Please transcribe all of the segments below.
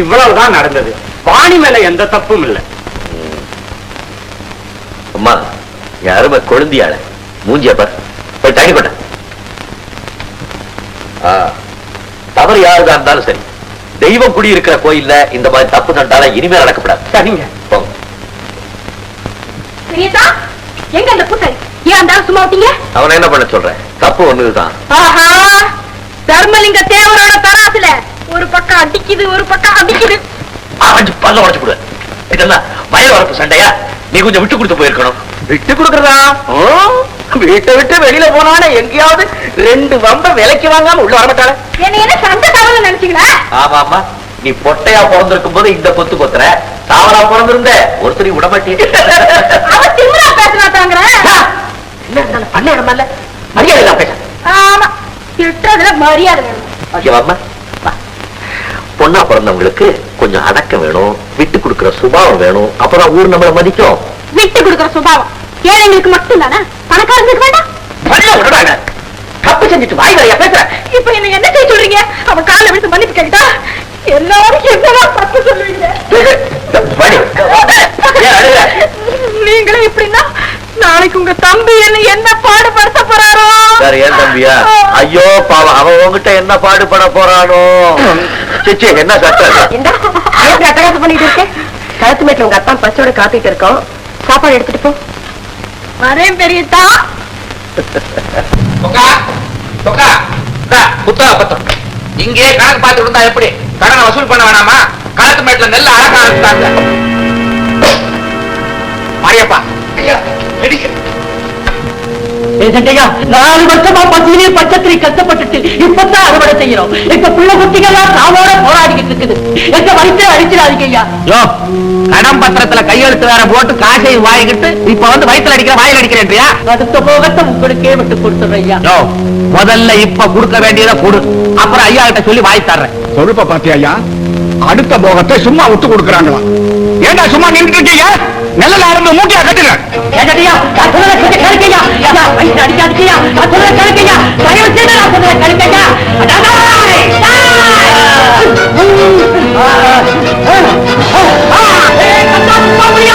இவ்வளவுதான் நடந்தது. வாணி மேல எந்த தப்பும் இல்ல. அம்மா என் அருமை கொழுந்தியாள. மூஞ்சிய பார். போய் தண்ணி கொண்ட தவறு யாருதா இருந்தாலும் சரி. தெய்வம் குடியிருக்கிற கோயில்ல இந்த மாதிரி தப்பு நட்டால இனிமேல் நடக்கப்படாது. சரிங்க பெரியதா எங்க அந்த பூசாரி ஏன் அந்த சும்மா விட்டீங்க? அவனை என்ன பண்ண சொல்றேன்? தப்பு ஒண்ணுதான். ஆஹா தர்மலிங்க தேவரோட தராசுல. ஒரு பக்கம் அடிக்குது ஒரு பக்கம் அடிக்குது. அரைஞ்சு பல்ல உடச்சு கொடு. இதெல்லாம் வய வரப்பு சண்டையா? நீ கொஞ்சம் விட்டு கொடுத்து போயிருக்கணும். விட்டு கொடுக்கறதா? ஓ, வீட்டை விட்டு வெளியில போனானே எங்கேயாவது ரெண்டு வம்ப விலைக்கு வாங்காம உள்ள வரமாட்டாளே என்ன என்ன சண்டை தரல நினைச்சீங்களா? ஆமா ஆமா. நீ பொட்டையா பிறந்திருக்கும் போது இந்த கொத்து கொத்துற தாவரா பிறந்திருந்த ஒருத்தரையும் விட மாட்டேன். அவ திமிரா பேசினா தாங்கிற. என்ன இருந்தாலும் பண்ண இடமல்ல மரியாதை மரியாதை வேணும் ஓகே வாம்மா வா. பொண்ணா பிறந்தவங்களுக்கு கொஞ்சம் அடக்கம் வேணும் விட்டு கொடுக்கிற சுபாவம் வேணும். அப்பதான் ஊர் நம்மள மதிக்கும். விட்டு கொடுக்கிற சுபாவம். ஏழைங்களுக்கு மட்டும் தானே பணக்காரங்களுக்கு வேண்டாம். தப்பு செஞ்சுட்டு வாய் வரையா பேசுற. இப்ப என்ன என்ன செய்ய சொல்றீங்க? அவன் காலை விட்டு மன்னிப்பு கேட்டா எல்லாரும் என்னதான் தப்பு சொல்லுவீங்க? வாடி. ஏன் அழுகுற? நீங்களே இப்படின்னா நாளைக்கு உங்க தம்பி என்ன என்ன பாடுபடுத்த போறாரோ? வேற ஏன் தம்பியா? ஐயோ பாவம் அவன் உன்கிட்ட என்ன பாடுபட போறானோ? சிச்சி என்ன சட்டம் எப்படி அட்டகாசம் பண்ணிட்டு இருக்கேன் கழுத்து மேட்ல உங்க அத்தான் பச்சோட காத்துட்டு இருக்கோம். சாப்பாடு எடுத்துட்டு போ. வரேன் தொக்கா தொக்கா இந்தா, பத்திரம் இங்கே கணக்கு பார்த்து இருந்தா எப்படி? கடனை வசூல் பண்ண வேணாமா? கணக்கு மேட்ல நெல்ல அழகா அனுப்பிட்டாங்க மாரியப்பா நாலு வருஷமா பசுவிலே பச்சத்திரி கஷ்டப்பட்டுட்டு இப்பதான் அறுவடை செய்யறோம் எங்க பிள்ளை குட்டிகள்லாம் சாவோட போராடிக்கிட்டு இருக்குது. எங்க வயிற்று அடிச்சிடாதீங்க ஐயா. யோ கடன் பத்திரத்துல கையெழுத்து வேற போட்டு காசை வாங்கிட்டு இப்ப வந்து வயித்துல அடிக்கிற வாயில் அடிக்கிறேன்றியா? அடுத்த போகத்தை உங்களுக்கே விட்டு கொடுத்துறேன் ஐயா. யோ முதல்ல இப்ப கொடுக்க வேண்டியதை கொடு. அப்புறம் ஐயா கிட்ட சொல்லி வாங்கி தர்றேன். சொல்லுப்ப பாத்தியா ஐயா அடுத்த போகத்தை சும்மா விட்டு கொடுக்கறாங்களாம். ஏண்டா சும்மா நின்றுட்டு இருக்கீங்க? நல்லல இருந்து மூட்டையா கட்டுங்க கேட்டடியா நான் கட்டி கொஞ்சம் கேளுங்கய்யா ஐயா வயிற்று அடிக்காதீங்கய்யா நான் சொல்றத தயவு செய்து நான் சொல்றத கேளுங்கய்யா அடாடாய்! ஏய், கத்தா, சும்மா முடியா,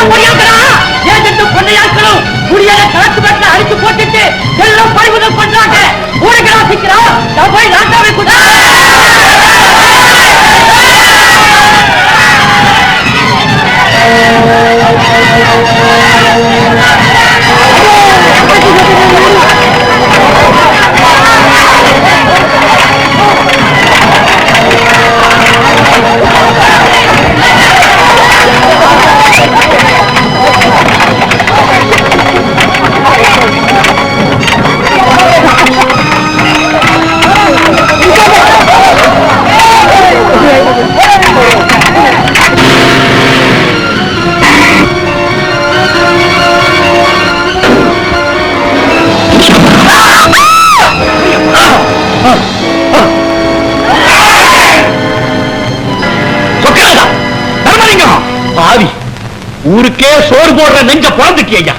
ஊருக்கே சோறு போடுற நெஞ்ச பிறந்துட்டியா ஐயா.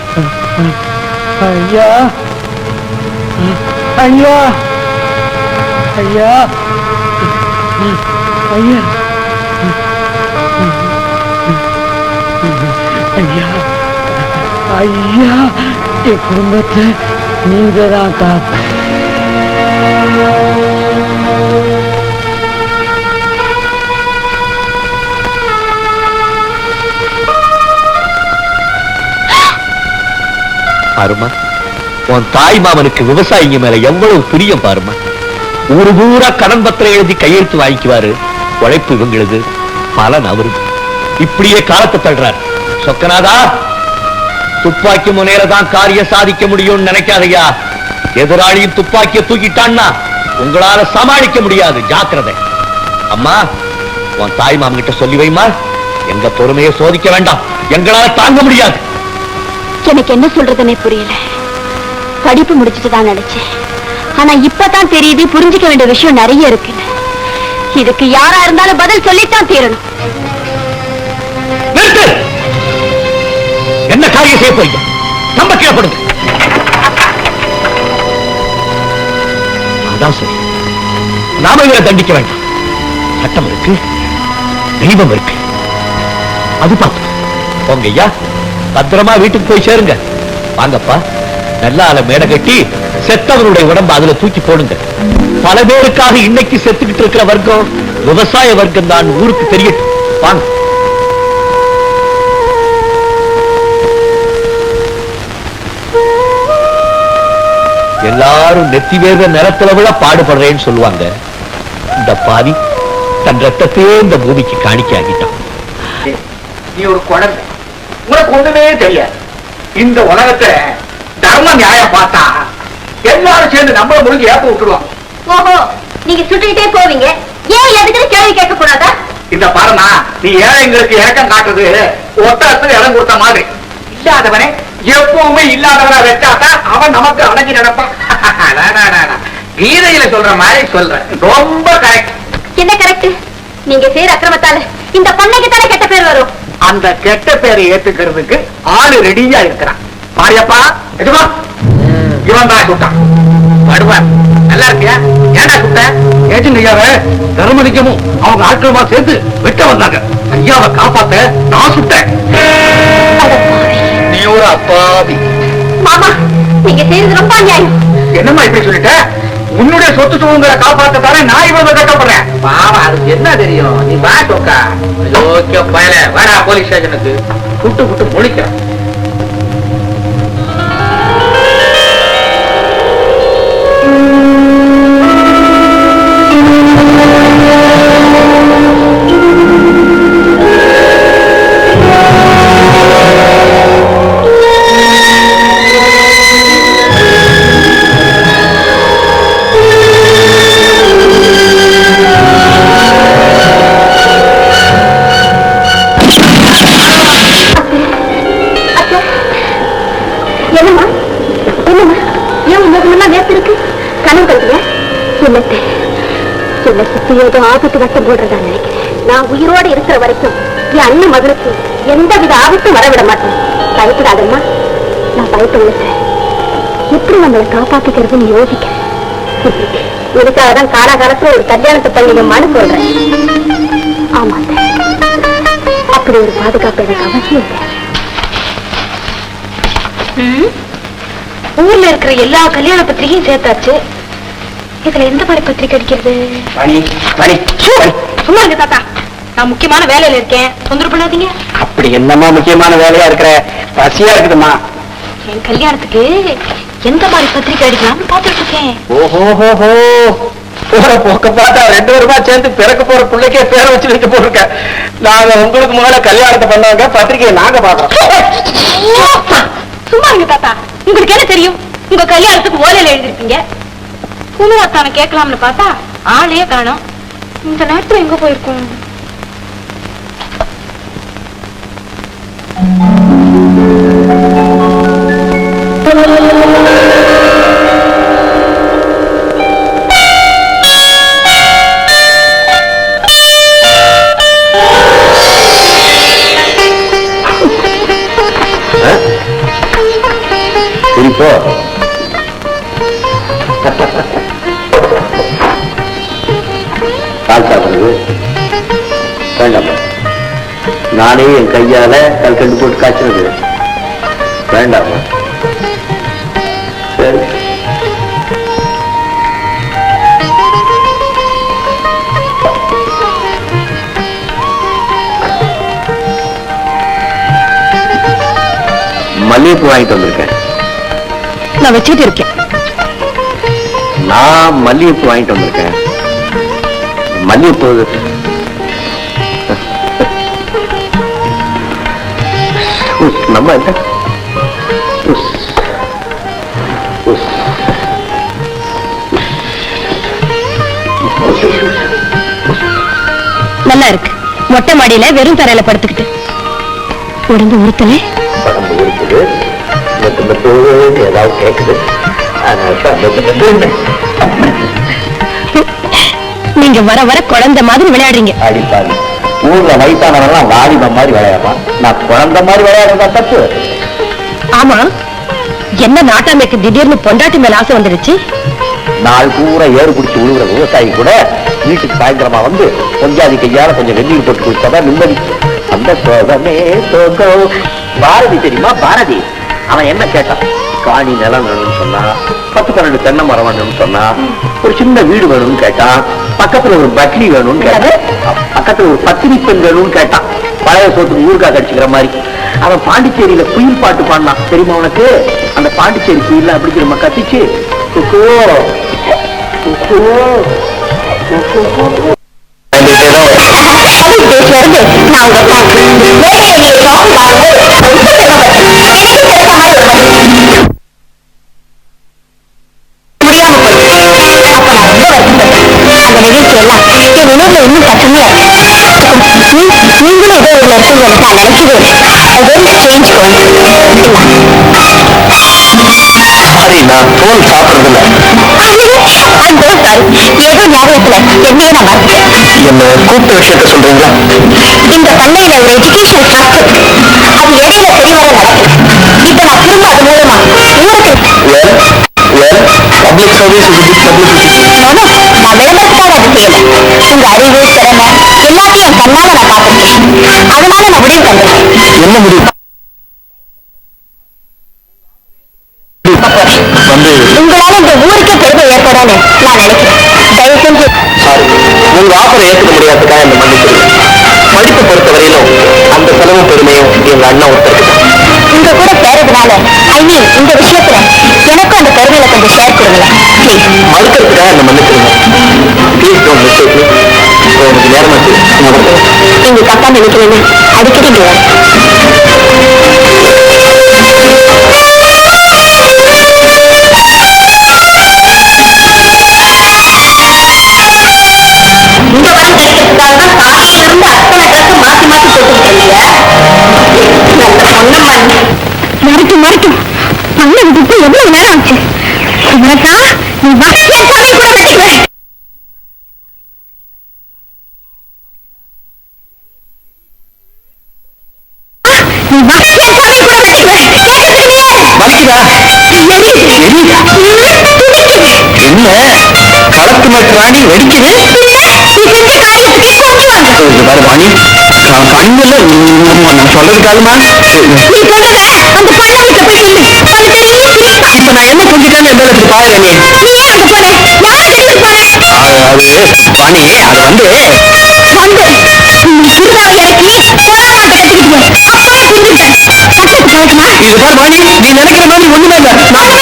ஐயா. ஐயா. ஐயா. ஐயா. ஐயா. ஐயா என் குடும்பத்தை நீங்க தான் காப்பு பாருமா. உன் தாய் மாமனுக்கு விவசாயிங்க மேல எவ்வளவு பிரியம் பாருமா. ஊரு பூரா கடன் பத்திரம் எழுதி கையெழுத்து வாங்கிக்குவாரு. உழைப்பு இவங்களுது பலன் அவரு இப்படியே காலத்தை தள்ளுறாரு. சொக்கநாதா துப்பாக்கி முனையில தான் காரியம் சாதிக்க முடியும்னு நினைக்காதையா. எதிராளியும் துப்பாக்கிய தூக்கிட்டான்னா உங்களால சமாளிக்க முடியாது. ஜாக்கிரதை. அம்மா உன் தாய் மாமன் கிட்ட சொல்லி வைமா எங்க பொறுமையை சோதிக்க வேண்டாம். எங்களால தாங்க முடியாது. எனக்கு என்ன சொல்றதுன்னே புரியல. படிப்பு முடிச்சுட்டு தான் நினைச்சேன். ஆனா இப்பதான் தெரியுது புரிஞ்சுக்க வேண்டிய விஷயம் நிறைய இருக்கு. இதுக்கு யாரா இருந்தாலும் பதில் சொல்லித்தான் தீரணும். என்ன காரியம் செய்ய போறீங்க? நம்ப கீழப்படுங்க. அதான் சரி. நாம இவரை தண்டிக்க வேண்டாம். சட்டம் இருக்கு தெய்வம் இருக்கு. அது பார்த்து போங்க ஐயா பத்திரமா வீட்டுக்கு போய் சேருங்க. வாங்கப்பா. நல்லால மேடை கட்டி செத்தவருடைய உடம்பு அதுல தூக்கி போடுங்க. பல பேருக்காக இன்னைக்கு செத்துக்கிட்டு இருக்கிற வர்க்கம் விவசாய வர்க்கம் தான் ஊருக்கு தெரியட்டும். வாங்க. எல்லாரும் நெத்தி வேத நிலத்துல விட பாடுபடுறேன்னு சொல்லுவாங்க. இந்த பாவி தன் ரத்தத்தையே இந்த பூமிக்கு காணிக்க ஆகிட்டான் நீ ஒரு குழந்தை உனக்கு ஒண்ணுமே தெரியாது. இந்த உலகத்தை தர்ம நியாயம் பார்த்தா எல்லாரும் சேர்ந்து நம்மள முடிஞ்சு ஏப்ப விட்டுருவாங்க. ஓஹோ நீங்க சுட்டுக்கிட்டே போவீங்க. ஏன் எதுக்கு கேள்வி கேட்க கூடாதா இந்த பாருமா நீ ஏழைங்களுக்கு இறக்கம் காட்டுறது? ஒத்தரத்துக்கு இடம் கொடுத்த மாதிரி. இல்லாதவனே எப்பவுமே இல்லாதவனை வச்சாதான் அவன் நமக்கு அடங்கி நடப்பான். கீதையில சொல்ற மாதிரி சொல்றேன் ரொம்ப கரெக்ட் என்ன கரெக்ட் நீங்க செய்யற அக்கிரமத்தால இந்த பண்ணைக்கு தானே கெட்ட பேர் அந்த கெட்ட பேரை ஏத்துக்கிறதுக்கு ஆளு ரெடியா இருக்கிறான். மாரியப்பா எதுவா இவன் தான் சுட்டான் வருவான் நல்லா இருக்கியா? ஏன்டா சுட்ட ஏஜென்ட் ஐயாவை தர்மலிங்கமும் அவங்க ஆட்களுமா சேர்ந்து வெட்ட வந்தாங்க. ஐயாவை காப்பாத்த நான் சுட்டேன். நீ ஒரு அப்பாவி. மாமா நீங்க செய்யறது ரொம்ப அநியாயம். என்னம்மா இப்படி சொல்லிட்ட? உன்னுடைய சொத்து சுதந்திர காப்பாத்தத்தானே நான் இவ்வளவு கஷ்டப்படுறேன். பாவம் அதுக்கு என்ன தெரியும்? நீ வா டோக்கா பயல. வேணா போலீஸ் ஸ்டேஷனுக்கு. புட்டு புட்டு முழிக்கிறான் அண்ணன் மகனுக்கு எந்த வித ஆபத்தும் வரவிட மாட்டேன் பயப்படாதம்மா. நான் பயப்படல சார் எப்படி நம்மளை காப்பாத்திக்கிறதுன்னு யோசிக்கிறேன். இதுக்காக தான் காலாகாலத்துல ஒரு கல்யாணத்தை பண்ணிக்கமான்னு சொல்றேன். ஆமா அப்படி ஒரு பாதுகாப்பு எனக்கு அவசியம் ஊர்ல இருக்கிற எல்லா கல்யாண பத்திரிகையும் சேர்த்தாச்சு. இதுல எந்த மாதிரி பத்திரிக்கை அடிக்கிறது? சும்மா இருங்க தாத்தா. நான் முக்கியமான வேலையில இருக்கேன். தொந்தரவு பண்ணாதீங்க. அப்படி என்னம்மா முக்கியமான வேலையா இருக்கிற? பசியா இருக்குதுமா என் கல்யாணத்துக்கு எந்த மாதிரி பத்திரிக்கை அடிக்கலாம்னு பாத்துட்டு இருக்கேன். ஓஹோஹோஹோ. போற போக்க பார்த்தா ரெண்டு பேருமா சேர்ந்து பிறக்க போற பிள்ளைக்கே பேரை வச்சு வைக்க போட்டிருக்க. நாங்க உங்களுக்கு முதல்ல கல்யாணத்தை பண்ணாங்க பத்திரிக்கையை நாங்க பாக்குறோம் சும்மா இருங்க தாத்தா. உங்களுக்கு என்ன தெரியும்? உங்க கல்யாணத்துக்கு ஓலையில எழுதிருப்பீங்க குணுவத்தான கேட்கலாம்னு பார்த்தா ஆளே காணோம். இந்த நேரத்துல எங்க போயிருக்கோம்? Amen. மல்லிகைப்பூ வாங்கிட்டு வந்திருக்கேன். நான் வச்சுட்டு இருக்கேன். நான் மல்லிகைப்பூ வாங்கிட்டு வந்திருக்கேன். மல்லிகைப்பூ நம்ம என்ன. நல்லா இருக்கு. மொட்டை மாடியில வெறும் தரையில படுத்துக்கிட்டு. உடம்பு உறுத்தல. மெத்து மெத்து ஏதாவது கேட்குது. நீங்க வர வர குழந்தை மாதிரி விளையாடுறீங்க. அடிப்பாங்க ஊர்ல வயசானவெல்லாம் வாலிப மாதிரி விளையாடுவான். நான் குழந்தை மாதிரி விளையாடுறதா தப்பு? ஆமா. என்ன நாட்டாமைக்கு திடீர்னு பொண்டாட்டி மேல ஆசை வந்துடுச்சு? நாள் பூரா ஏறு பிடிச்சி விழுகிற விவசாயி கூட வீட்டுக்கு சாயந்தரமா வந்து பொஞ்சாதி கையால கொஞ்சம் வெந்நீர் போட்டு கொடுத்தாதான் நிம்மதி. அந்த சோகமே சோகம். பாரதி தெரியுமா? பாரதி. அவன் என்ன கேட்டான் காணி நிலம் வேணும்னு சொன்னா பத்து பன்னெண்டு தென்னை மரம் வேணும்னு சொன்னா ஒரு சின்ன வீடு வேணும்னு கேட்டான் பக்கத்துல ஒரு பட்லி வேணும்னு கேட்டான் பக்கத்துல ஒரு பத்திரி பெண் வேணும்னு கேட்டான் பழைய சோத்துக்கு ஊருக்கா கடிச்சுக்கிற மாதிரி. அவன் பாண்டிச்சேரியில குயில் பாட்டு பாடினான். தெரியுமா உனக்கு? அந்த பாண்டிச்சேரி குயில அப்படி தெரியுமா? கத்திச்சு குக்கு என்ன முடிவு? வந்து உங்களால இந்த ஊருக்கே பெருமை ஏற்படும்னு நான் நினைக்கிறேன். தயவு செஞ்சு சாரி. உங்க ஆஃபரை ஏற்றுக்க முடியாதுக்காக என்ன மன்னிச்சிருங்க படிப்பை பொறுத்த வரையிலும் அந்த செலவு பெருமையும் எங்க அண்ணன் ஒருத்தருக்கு உங்க கூட சேரதுனால ஐ மீன் இந்த விஷயத்துல எனக்கும் அந்த பெருமையில கொஞ்சம் ஷேர் கொடுங்களேன். ப்ளீஸ் மறுக்கிறதுக்காக என்ன மன்னிச்சிருங்க. ப்ளீஸ் டோன்ட் மிஸ்டேக் நேரமாச்சு. நீங்க தப்பா நினைக்கிறீங்க. സാധിക്കുകയില്ല இது பாரு வாணி நீ நினைக்கிற மாதிரி ஒண்ணுமே இல்ல. நான்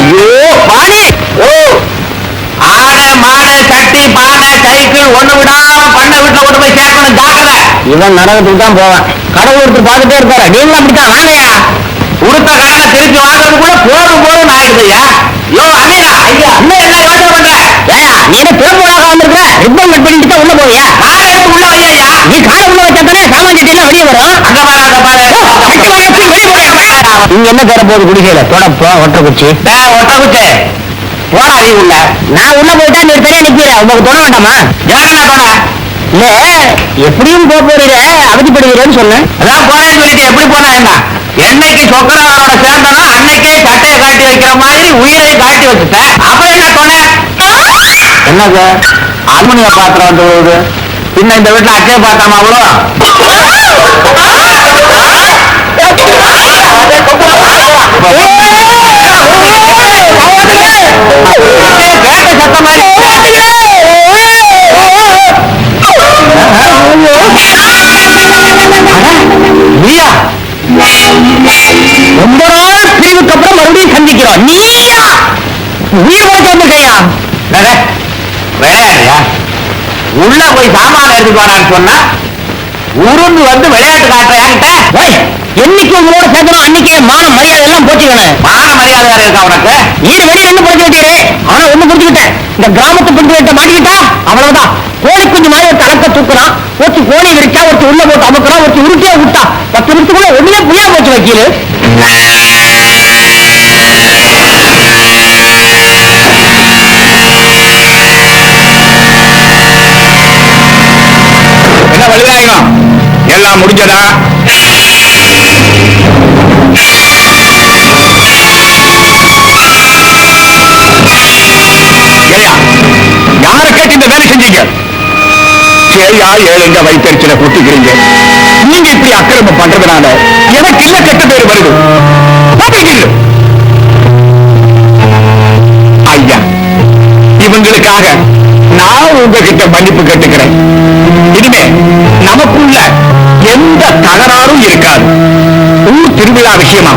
ஐயோ. வாணி ஓ. ஆடு மாடு சட்டி பானை சைக்கிள் ஒண்ணு விடாம பண்ண வீட்டுல கொண்டு போய் சேர்க்கணும் ஜாக்கிரதை. இவன் நரகத்துக்கு தான் போவான். கடவுள் ஒருத்தர் பார்த்துட்டே இருப்பாரு. நீங்களும் அப்படித்தான் வாங்கயா கொடுத்த கடனை திருப்பி வாங்குறதுக்குள்ள போதும் போதும் ஆயிடுதுயா யோ அண்ணா ஐயா. இன்னும் என்ன யோசனை பண்ற? ஏயா. நீ என்ன பிறப்புவாக வந்திருக்க ரிப்பன் கட் பண்ணிட்டு தான் உள்ள போவியா? வெளியே வரும் விட்டு வச்சு வெளியே போயா இங்க என்ன தர போகுது குடிசையில தொடப்பா ஒட்ட குச்சி டேய், ஒட்ட குச்சி போடா நீ உள்ள. நான் உள்ள போயிட்டா நீ தனியா நிக்கிற உங்களுக்கு தொட வேண்டாமா? என்ன தோண இல்ல எப்படியும் போக போறீங்க அவதிப்படுவீரன்னு சொன்னேன். அதான் போறேன்னு சொல்லிட்டு எப்படி போனா என்ன? என்னைக்கு சொக்கரவனோட சேர்ந்தனோ அன்னைக்கே சட்டையை காட்டி வைக்கிற மாதிரி உயிரை காட்டி வச்சுட்டேன். அப்புறம் என்ன தோண என்னங்க அலுமினிய பாத்திரம் வந்து பின்ன இந்த வீட்டுல அச்சய பாத்திரமா அவ்வளோ கேட்ட சத்தம் மாதிரி நீயா ரொம்ப நாள் பிரிவுக்கு அப்புறம் மறுபடியும் சந்திக்கிறோம் நீயா உயிர் போட்டு வந்திருக்கையா விளையாடுறியா உள்ள போய் சாமான எடுத்துட்டு சொன்னா உருண்டு வந்து விளையாட்டு காட்டுறியான்ட்ட ஓய், என்னைக்கு உங்களோட சேர்க்கணும்? அன்னைக்கே மான மரியாதை எல்லாம் போச்சுக்கணும் மான மரியாதை இருக்கா உனக்கு? நீர் வெளியே நின்று படிக்க வேண்டியது. ஆனா ஒண்ணு புரிஞ்சுக்கிட்டேன். இந்த கிராமத்து பெண்கிட்ட மாட்டிக்கிட்டா? அவ்வளவுதான். கோழி குஞ்சு மாதிரி ஒரு தலத்தை தூக்குறான். ஒருத்தி கோழி விரிச்சா ஒருத்தி உள்ள போட்டு அமுக்குறான் ஒருத்தி உருட்டியா விட்டா. பத்து நிமிஷத்துக்குள்ள ஒண்ணுமே புரியா போச்சு வக்கீலு. என்ன வலுதாயகம் எல்லாம் முடிஞ்சதா? யாரை கேட்டு இந்த வேலை செஞ்சீங்க? ஏயா ஏழைங்க வயிற்றுல கூட்டுக்கிறீங்க நீங்க இப்படி அக்கிரமம் பண்றதுனால எனக்கு இல்ல கெட்ட பேர் வருது? ஐயா இவங்களுக்காக நான் உங்ககிட்ட மன்னிப்பு கேட்டுக்கிறேன். இனிமே நமக்குள்ள எந்த தகராறும் இருக்காது. ஊர் திருவிழா விஷயமா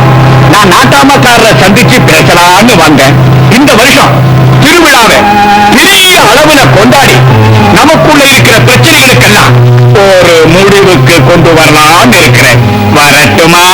நான் நாட்டாமக்காரரை சந்திச்சு பேசலாம்னு வந்தேன். இந்த வருஷம் திருவிழாவை பெரிய அளவுல கொண்டாடி நமக்குள்ள இருக்கிற பிரச்சனைகளுக்கெல்லாம் ஒரு முடிவுக்கு கொண்டு வரலாம்னு இருக்கிறேன். வரட்டுமா?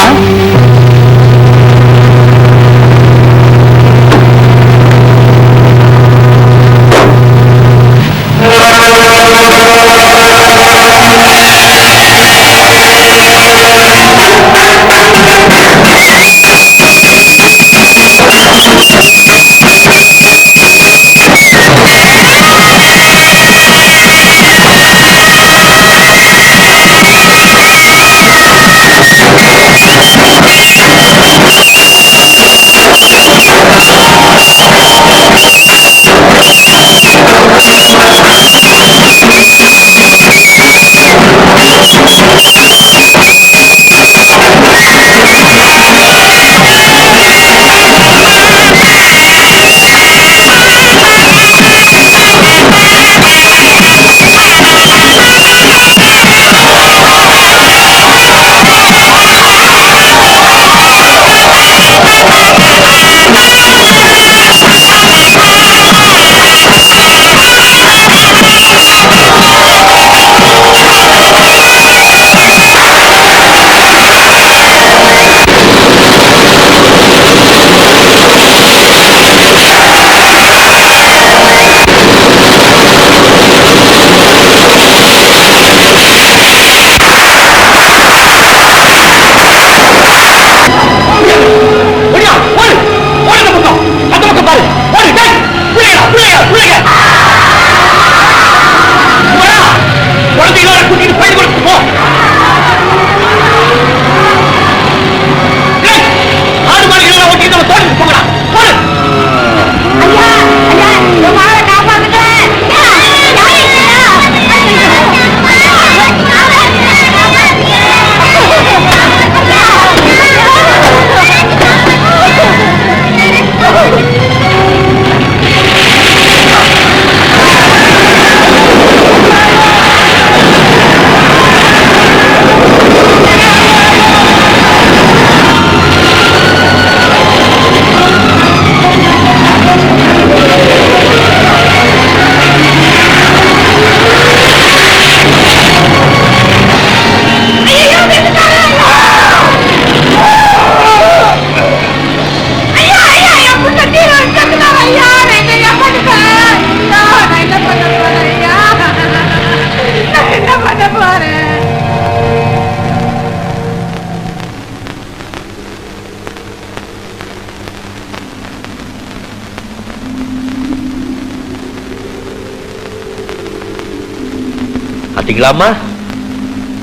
பார்க்கலாமா?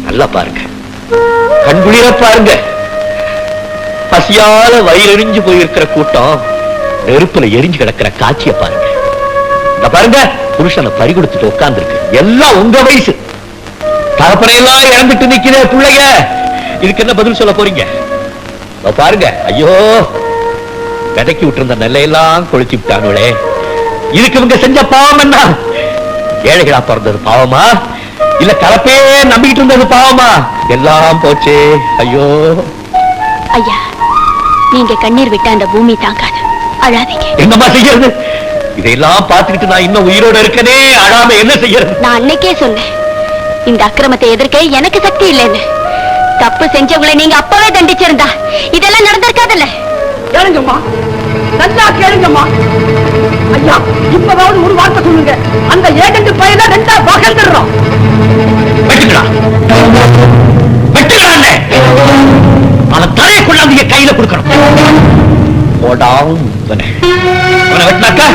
நல்லா பாருங்க. கண்குளிர பாருங்க. பசியால வயிறெறிஞ்சு போயிருக்கிற கூட்டம் நெருப்புல எரிஞ்சு கிடக்கிற காட்சிய பாருங்க. இந்த பாருங்க புருஷனை பறி கொடுத்துட்டு உட்கார்ந்துருக்கு. எல்லாம் உங்க வயசு. தகப்பனையெல்லாம் இறந்துட்டு நிக்கிற பிள்ளைங்க இதுக்கு என்ன பதில் சொல்ல போறீங்க? பாருங்க ஐயோ விதைக்கி விட்டிருந்த நெல்லையெல்லாம் கொளுத்தி விட்டானுங்களே இதுக்கு இவங்க செஞ்ச பாவம் என்ன? ஏழைகளா பிறந்தது பாவமா? இல்ல கலப்பே நம்பிக்கிட்டு இருந்தது பாவமா? எல்லாம் போச்சே. ஐயோ. ஐயா நீங்க கண்ணீர் விட்ட அந்த பூமி தாங்காது அழாதீங்க. என்னம்மா செய்யறது? இதையெல்லாம் பார்த்துக்கிட்டு நான் இன்னும் உயிரோட இருக்கனே. அழாம என்ன செய்யறது? நான் அன்னைக்கே சொன்னேன். இந்த அக்கிரமத்தை எதிர்க்க எனக்கு சக்தி இல்லைன்னு. தப்பு செஞ்சவங்களை நீங்க அப்பவே தண்டிச்சிருந்தா. இதெல்லாம் நடந்திருக்காதுல்ல. கேளுங்கம்மா நல்லா கேளுங்கம்மா. ஐயா இப்பதாவது ஒரு வார்த்தை சொல்லுங்க. அந்த ஏஜென்ட் பையனை ரெண்டா பகந்துடுறோம் அவன் தலையை கொள்ளாந்து கையில கொடுக்கணும். வெட்டினாக்கா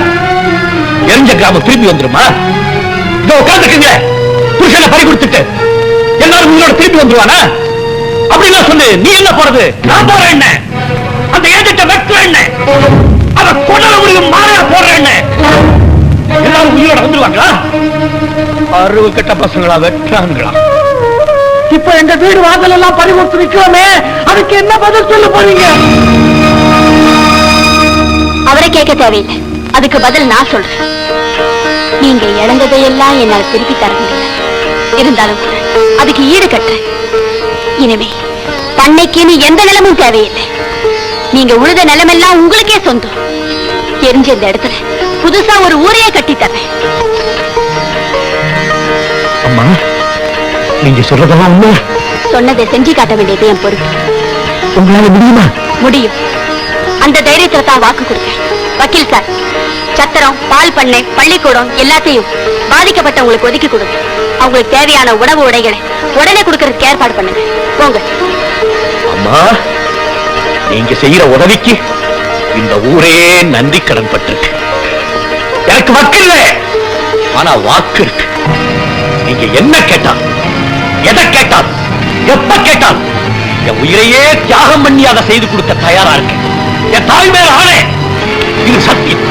எரிஞ்ச கிராமம் திரும்பி வந்துருமா? இதோ உட்காந்துக்குங்க புருஷனை பறி கொடுத்துட்டு எல்லாரும் உங்களோட திரும்பி வந்துருவானா? அப்படின்னா சொல்லு. நீ என்ன போறது? நான் போறேன் என்ன அந்த ஏஜென்ட வெட்டுற என்ன அவன் கொடல முடியும் மாற போடுறேன் என்ன? யாரும் உயிரோட வந்துருவாங்களா அறுவு கெட்ட பசங்களா வெட்டுறாங்களா இப்ப எங்க வீடு வாசல் எல்லாம் பறிமுறுத்து நிக்கிறோமே அதுக்கு என்ன பதில் சொல்ல போறீங்க? அவரை கேட்க தேவையில்லை. அதுக்கு பதில் நான் சொல்றேன். நீங்க இழந்ததையெல்லாம் என்னால் திருப்பி தர முடியாது இருந்தாலும் அதுக்கு ஈடு கட்டுறேன். இனிமே பண்ணைக்குன்னு எந்த நிலமும் தேவையில்லை. நீங்க உழுத நிலமெல்லாம் உங்களுக்கே சொந்தம். எரிஞ்ச இந்த இடத்துல புதுசா ஒரு ஊரையே கட்டி தரேன். அம்மா நீங்க சொல்றதெல்லாம் உண்மை. சொன்னதை செஞ்சு காட்ட வேண்டியது என் பொறுப்பு. உங்களால முடியுமா? முடியும். அந்த தைரியத்துல தான் வாக்கு கொடுத்தேன். வக்கீல் சார் சத்திரம் பால் பண்ணை பள்ளிக்கூடம் எல்லாத்தையும் பாதிக்கப்பட்டவங்களுக்கு ஒதுக்கி கொடுங்க. அவங்களுக்கு தேவையான உணவு உடைகளை உடனே கொடுக்கறதுக்கு ஏற்பாடு பண்ணுங்க. போங்க. அம்மா நீங்க செய்யற உதவிக்கு இந்த ஊரே நன்றி கடன் பட்டிருக்கு. எனக்கு வக்கு இல்லை. ஆனா வாக்கு இருக்கு. நீங்க என்ன கேட்டால் எதை கேட்டால் எப்ப கேட்டால் என் உயிரையே தியாகம் பண்ணி அதை செய்து கொடுக்க தயாரா இருக்கு என் தாய் மேல ஆணை. இது சத்தியம்.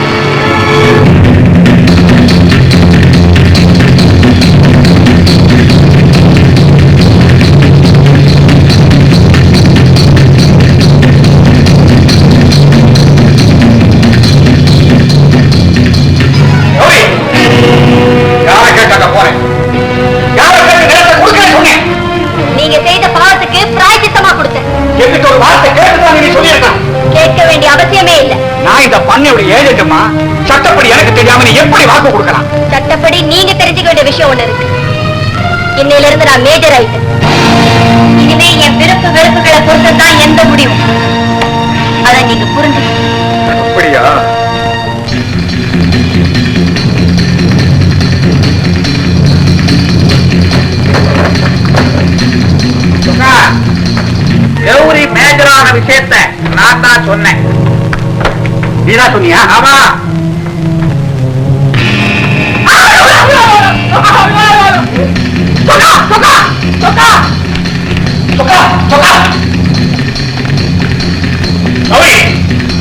நீ எப்படி வாக்கு கொடுக்கலாம்? சட்டப்படி நீங்க தெரிஞ்சுக்க வேண்டிய விஷயம் ஒண்ணு இருக்கு. இன்னையில இருந்து நான் மேஜர் ஆயிட்டேன். இனிமே என் விருப்பு வெறுப்புகளை பொறுத்து தான் எந்த முடிவும்? அதை நீங்க புரிஞ்சுக்கணும். அப்படியா? கௌரி மேஜரான விஷயத்த நான் தான் சொன்னேன். நீதான் சொன்னியா? ஆமா.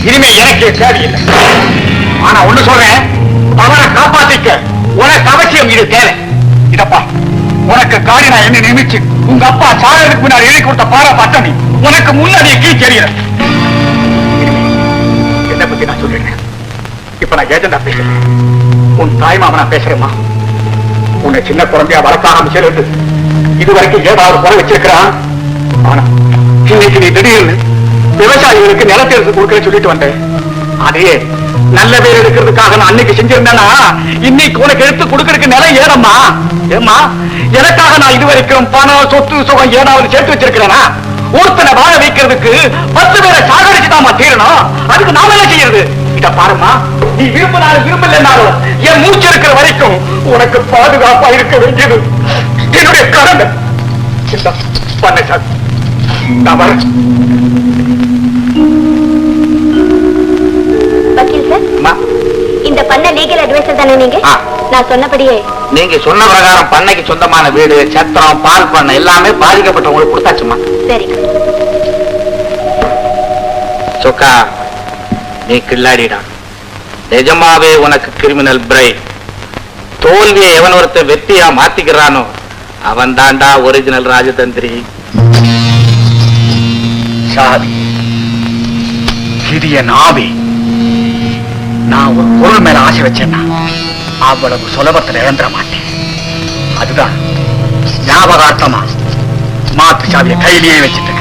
இனிமே எனக்கு தேவையில்லை. ஆனா ஒண்ணு சொல்றேன் அவனை காப்பாத்திக்க உனக்கு அவசியம் இது தேவை. இதப்பா உனக்கு காரி நான் என்ன நியமிச்சு உங்க அப்பா சாரதுக்கு முன்னாடி எழுதி கொடுத்த பாரா பட்ட நீ உனக்கு முன்னாடியே கீழ் தெரியல என்ன பத்தி நான் சொல்றேன். இப்ப நான் ஏஜெண்டா பேசுறேன். உன் தாய் மாமனா பேசுறேம்மா. உன்னை சின்ன குழந்தையா வளர்க்க ஆரம்பிச்சிருந்து இது வரைக்கும் ஏதாவது குறை வச்சிருக்கிறான் ஆனா இன்னைக்கு நீ திடீர்னு விவசாயிகளுக்கு நிலத்தை எடுத்து சொல்லிட்டு வந்தேன். அதே நல்ல பேர் எடுக்கிறதுக்காக நான் அன்னைக்கு செஞ்சிருந்தேன்னா இன்னைக்கு உனக்கு எடுத்து கொடுக்கறதுக்கு நிலம் ஏறம்மா ஏம்மா எனக்காக நான் இது வரைக்கும் பணம் சொத்து சுகம் ஏதாவது சேர்த்து வச்சிருக்கிறேனா? ஒருத்தனை வாழ வைக்கிறதுக்கு பத்து பேரை சாகடிச்சுதாம்மா தீரணும். அதுக்கு நாம என்ன செய்யறது? இத பாருமா நீ விரும்பினாலும் விரும்பலைன்னாலும் என் மூச்சு இருக்கிற வரைக்கும் உனக்கு பாதுகாப்பா இருக்க வேண்டியது என்னுடைய கடமை. பண்ண சார். நான் வரேன் இந்த பண்ண லீகல் அட்வைசர் தானே நீங்க. நான் சொன்னபடியே. நீங்க சொன்ன பிரகாரம் பண்ணைக்கு சொந்தமான வீடு சத்திரம் பால் பண்ணை எல்லாமே பாதிக்கப்பட்டவங்களுக்கு கொடுத்தாச்சுமா சரி. சொக்கா நீ கில்லாடிடா. நிஜமாவே உனக்கு கிரிமினல் பிரைன் தோல்வியை எவன் ஒருத்த வெற்றியா மாத்திக்கிறானோ அவன் தாண்டா ஒரிஜினல் ராஜதந்திரி. சாதி. இது நாவி நான் ஒரு பொருள் மேல ஆசை வச்சேன்னா அவ்வளவு சுலபத்துல இழந்துட மாட்டேன். அதுதான் ஞாபகார்த்தமா மாத்து சாவியை கையிலேயே வச்சுட்டு